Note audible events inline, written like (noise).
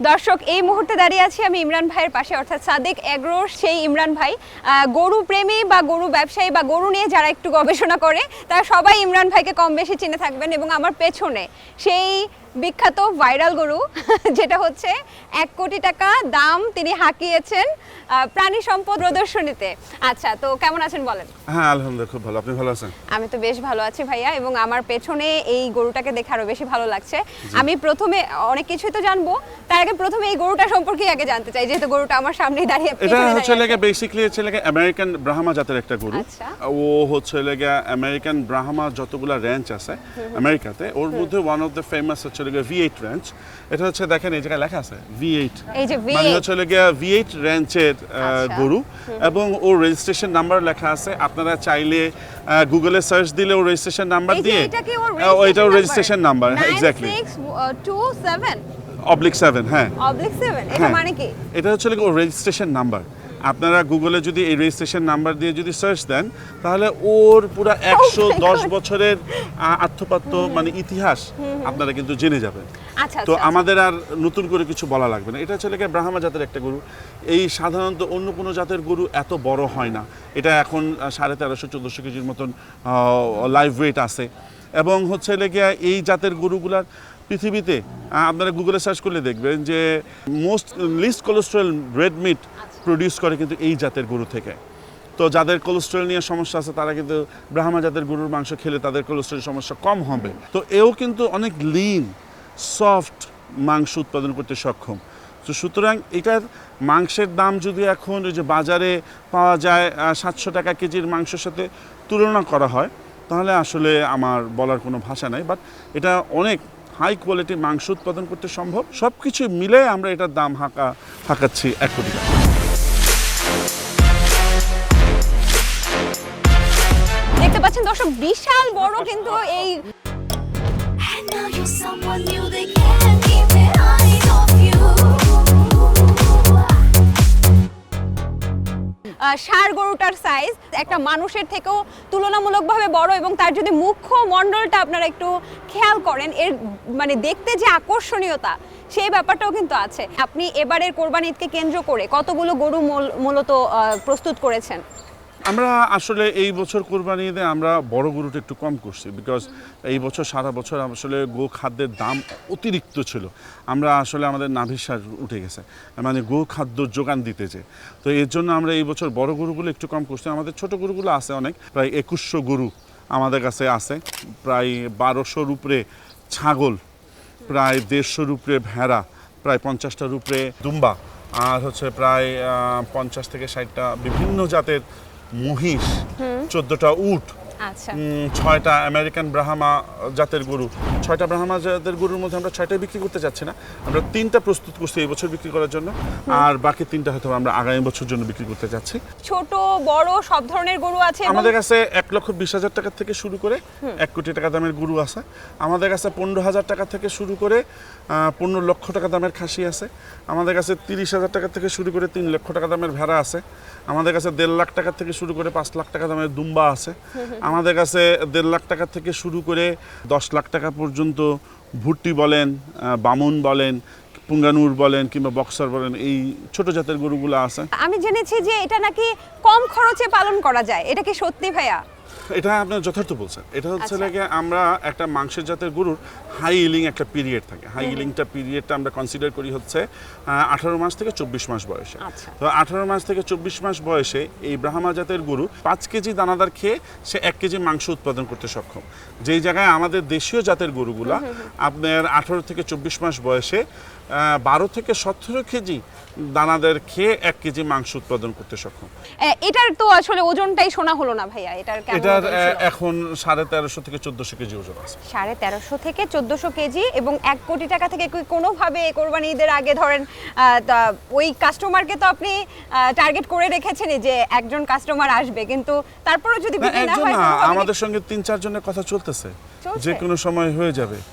দর্শক, এই মুহূর্তে দাঁড়িয়ে আছি আমি ইমরান ভাইয়ের পাশে, অর্থাৎ সাদেক এগ্রো সেই ইমরান ভাই। গরু প্রেমী বা গরু ব্যবসায়ী বা গরু নিয়ে যারা একটু গবেষণা করে, তারা সবাই ইমরান ভাইকে কম বেশি চিনে থাকবেন এবং আমার পেছনে সেই বিখ্যাত ভাইরাল গরু (laughs) যেটা হচ্ছে এক কোটি টাকা দাম তিনি হাঁকিয়েছেন প্রাণী সম্পদ প্রদর্শনীতে। আচ্ছা তো কেমন আছেন বলেন? হ্যাঁ আলহামদুলিল্লাহ খুব ভালো। আপনি ভালো আছেন? আমি তো বেশ ভালো আছি ভাইয়া এবং আমার পেছনে এই গরুটাকে দেখে আরও বেশি ভালো লাগছে। আমি প্রথমে অনেক কিছুই তো জানব তার আগে প্রথমে এই গরুটা সম্পর্কে আগে জানতে চাই যেহেতু গরুটা আমার সামনেই দাঁড়িয়ে এটা হচ্ছে লেগে। বেসিক্যালি হচ্ছে লেগে আমেরিকান ব্রাহ্মা জাতের একটা গরু। আচ্ছা। ও হচ্ছে লেগে আমেরিকান ব্রাহ্মা যতগুলা র্যাঞ্চ আছে আমেরিকাতে ওর মধ্যে ওয়ান অফ দ্য ফেমাস হচ্ছে লেগে ভি এইট র্যাঞ্চ এটা হচ্ছে দেখেন এই জায়গায় লেখা আছে ভি এইট মানে V8 হচ্ছে লেগে ভি এইট র্যাঞ্চের আচ্ছা। গরু। এবং ওর রেজিস্ট্রেশন নাম্বার লেখা আছে। আপনারা চাইলে গুগলে সার্চ দিলে ওর রেজিস্ট্রেশন নাম্বার দিয়ে এটা ওর আহ, ওইটা ওর registration number exactly 9627 oblique seven হ্যাঁ। অবলিক 7 এটা হ্যাঁ। মানে কি? এটা হচ্ছে রেজিস্ট্রেশন নাম্বার আপনারা গুগলে যদি এই রেজিস্ট্রেশন নাম্বার দিয়ে যদি সার্চ দেন তাহলে ওর পুরো একশো দশ বছরের আত্মপাত্য মানে ইতিহাস আপনারা কিন্তু জেনে যাবেন। আচ্ছা তো আচ্ছা, আমাদের আর নতুন করে কিছু বলা লাগবে না। এটা ছেলেকে ব্রাহ্মা জাতের একটা গরু। এই সাধারণত অন্য কোনো জাতের গরু এত বড় হয় না। এটা এখন সাড়ে তেরোশো চোদ্দোশো কেজির মতন লাইভ ওয়েট আছে। এবং হচ্ছে লেগে এই জাতের গরুগুলার পৃথিবীতে আপনারা গুগলে সার্চ করলে দেখবেন যে most list cholesterol red meat produce করে কিন্তু এই জাতের গরু থেকে। তো যাদের কোলেস্ট্রল নিয়ে সমস্যা আছে, তারা কিন্তু ব্রাহ্মা জাতের গরুর মাংস খেলে তাদের কোলেস্ট্রল সমস্যা কম হবে। তো এও কিন্তু অনেক লিন সফট মাংস উৎপাদন করতে সক্ষম। তো সুতরাং এটার মাংসের দাম যদি এখন ওই যে বাজারে পাওয়া যায় সাতশো টাকা কেজির মাংসের সাথে তুলনা করা হয়, তাহলে আসলে আমার বলার কোনো ভাষা নাই। বাট এটা অনেক হাই কোয়ালিটি মাংস উৎপাদন করতে সম্ভব। সব কিছু মিলে আমরা এটার দাম হাঁকা, হাঁকাচ্ছি এক কোটি টাকা। দর্শক বিশাল বড় কিন্তু এই ষাঁড় গরুটার সাইজ একটা মানুষের থেকেও তুলনামূলকভাবে বড় এবং তার যদি মুখ্য মণ্ডলটা আপনারা একটু খেয়াল করেন এর মানে দেখতে যে আকর্ষণীয়তা সেই ব্যাপারটাও কিন্তু আছে। আপনি এবারের কোরবানি ঈদকে কেন্দ্র করে কতগুলো গরু মূল- মূলত প্রস্তুত করেছেন? আমরা আসলে এই বছর কোরবানি ঈদে আমরা বড় গরুটা একটু কম করছি বিকজ এই বছর, সারা বছর আসলে গো খাদ্যের দাম অতিরিক্ত ছিল। আমরা আসলে আমাদের নাভিশ্বাস উঠে গেছে মানে গো খাদ্য যোগান দিতে যে তো এর জন্য আমরা এই বছর বড় গরুগুলো একটু কম করছি। আমাদের ছোট গরুগুলো আছে অনেক, প্রায় একুশশো গরু আমাদের কাছে আছে, প্রায় বারোশোর উপরে ছাগল, প্রায় দেড়শোর উপরে ভেড়া, প্রায় পঞ্চাশটার উপরে দুম্বা, আর হচ্ছে প্রায় পঞ্চাশ থেকে ষাটটা বিভিন্ন জাতের মহিষ চোদ্দটা উট। ছয়টা আমেরিকান ব্রাহ্মা জাতের গরু। ছয়টা ব্রাহ্মা জাতের গরুর মধ্যে আমরা ছয়টা বিক্রি করতে চাচ্ছি না। আমরা তিনটা প্রস্তুত করছি এই বছর বিক্রি করার জন্য। আর বাকি তিনটা হয়তো আমরা আগামী বছর জন্য বিক্রি করতে চাচ্ছি। ছোট বড় সব ধরনের গরু আছে আমাদের কাছে এক লক্ষ বিশ হাজার টাকা থেকে শুরু করে এক কোটি টাকা দামের গরু আছে। আমাদের কাছে পনেরো হাজার টাকা থেকে শুরু করে পনেরো লক্ষ টাকা দামের খাসি আছে। আমাদের কাছে তিরিশ হাজার টাকা থেকে শুরু করে তিন লক্ষ টাকা দামের ভেড়া আছে। আমাদের কাছে দেড় লাখ টাকা থেকে শুরু করে পাঁচ লাখ টাকা দামের দুম্বা আছে। আমাদের কাছে দেড় লাখ টাকা থেকে শুরু করে দশ লাখ টাকা পর্যন্ত ভুট্টি বলেন বামুন বলেন, পুঙ্গানুর বলেন কিংবা বক্সার বলেন, এই ছোট জাতের গরুগুলো আছে। আমি জেনেছি যে এটা নাকি কম খরচে পালন করা যায়। এটা কি সত্যি ভাইয়া? এটা আপনার যথার্থ বলছেন। এটা হচ্ছে আচ্ছা। লাগে আমরা একটা মাংসের জাতের গরুর হাই ইলিং একটা পিরিয়ড থাকে। হাই ইলিংটা পিরিয়ডটা আমরা কনসিডার করি হচ্ছে আঠারো মাস থেকে চব্বিশ মাস বয়সে। আচ্ছা। তো আঠারো মাস থেকে চব্বিশ মাস বয়সে এই ব্রাহ্মা জাতের গরু পাঁচ কেজি দানাদার খেয়ে সে এক কেজি মাংস উৎপাদন করতে সক্ষম। যেই জায়গায় আমাদের দেশীয় জাতের গরুগুলা আপনার আঠারো থেকে চব্বিশ মাস বয়সে বারো থেকে সতেরো কেজি দানাদার খেয়ে এক কেজি মাংস উৎপাদন করতে সক্ষম এটার তো আসলে ওজনটাই শোনা হলো না ভাইয়া এটার এটার? এখন সাড়ে তেরোশো থেকে চোদ্দশো কেজি ওজন আছে সাড়ে তেরোশো থেকে চোদ্দশো কেজি এবং এক কোটি টাকা থেকে কোনোভাবে কোরবানি ঈদের আগে ধরেন ওই কাস্টমারকে তো আপনি টার্গেট করে রেখেছেনই যে একজন কাস্টমার আসবে কিন্তু তারপরেও যদি আমাদের সঙ্গে তিন চারজনের কথা চলতেছে? যে কোনো সময় হয়ে যাবে